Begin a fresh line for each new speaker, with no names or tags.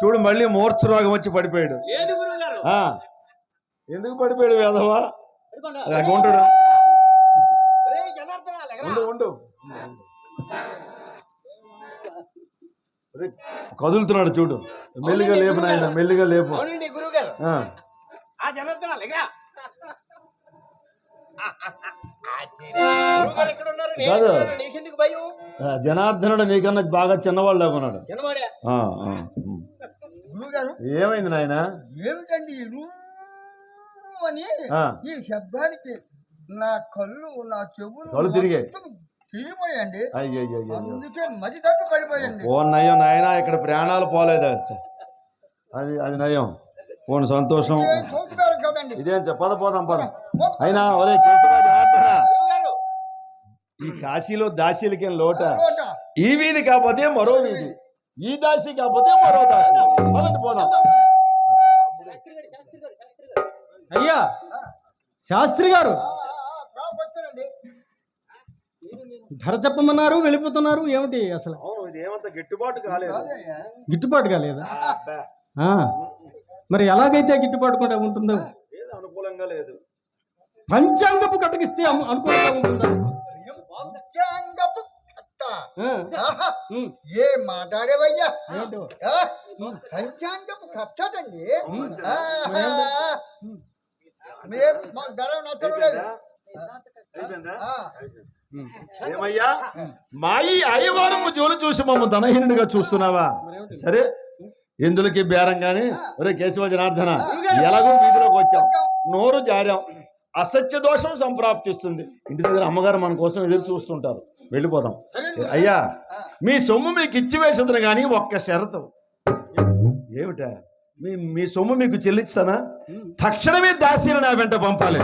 చూడు మళ్ళీ మూర్ఛ రోగం వచ్చి పడిపోయాడు. ఎందుకు పడిపోయాడు వేదవా? ఉంటాడు. ఉండు కదులుతున్నాడు చూడు. మెల్లిగా లేపు నాయన మెల్లిగా లేపు. కాదు. జనార్దనుడు నీకన్నా బాగా చిన్నవాళ్ళు లేకున్నాడు. ఏమైంది నాయన?
ఏమిటండి అని. ఈ శబ్దానికి నా కళ్ళు నా చెవులు
కళ్ళు తిరిగాయి.
తిరిగిపోయండి అందుకే మది తప్పి పడిపోయండి
ఓ నయం నాయన ఇక్కడ ప్రాణాలు పోలేదు? అది అది నయం. పోను సంతోషం.
ఏం చూపుతారు కదండి.
ఇదేం చె- పద. అయినా ఒరే ఈ కాశీలో దాసీలకేం లోట?
లోట.
ఈ వీధి కాకపోతే మరో వీధి. ఈ దాసి కాకపోతే మరో దాసి. పదండి పోదాం.
అయ్యా శాస్త్రి గారు. ధర చెప్పమన్నారు వెళ్ళిపోతున్నారు ఏమిటి అసలు?
ఏమంత గిట్టుబాటు కాలేదు.
గిట్టుబాటు కాలేదా? మరి ఎలాగైతే గిట్టుబాటు కూడా ఉంటుందో?
అనుకూలంగా లేదు.
పంచాంగపు కట్టకిస్తే అను- అనుకూలంగా ఉంటుందా?
పంచాంగపు ఏ మాట్లాడేవయ్యా? పంచాంగపు కట్టడండి. మేం ధర నచ్చడం లేదు.
ఏమయ్యా? మా ఈ అయ్యవారము జోలు చూసి మమ్మ ధనహీనుడిగా చూస్తున్నావా? సరే. ఎందులకి బేరం గాని? ఒరే కేశవ జనార్దన ఎలాగో వీధిలోకి వచ్చాం నోరు జారాం. అసత్య దోషం సంప్రాప్తిస్తుంది. ఇంటి దగ్గర అమ్మగారు మన కోసం ఎదురు చూస్తుంటారు. వెళ్ళిపోదాం. అయ్యా మీ సొమ్ము మీకు ఇచ్చి వేసేదని కానీ ఒక్క షరతు. ఏమిటా? మీ మీ సొమ్ము మీకు చెల్లిస్తానా? తక్షణమే దాసీని నా వెంట పంపాలి.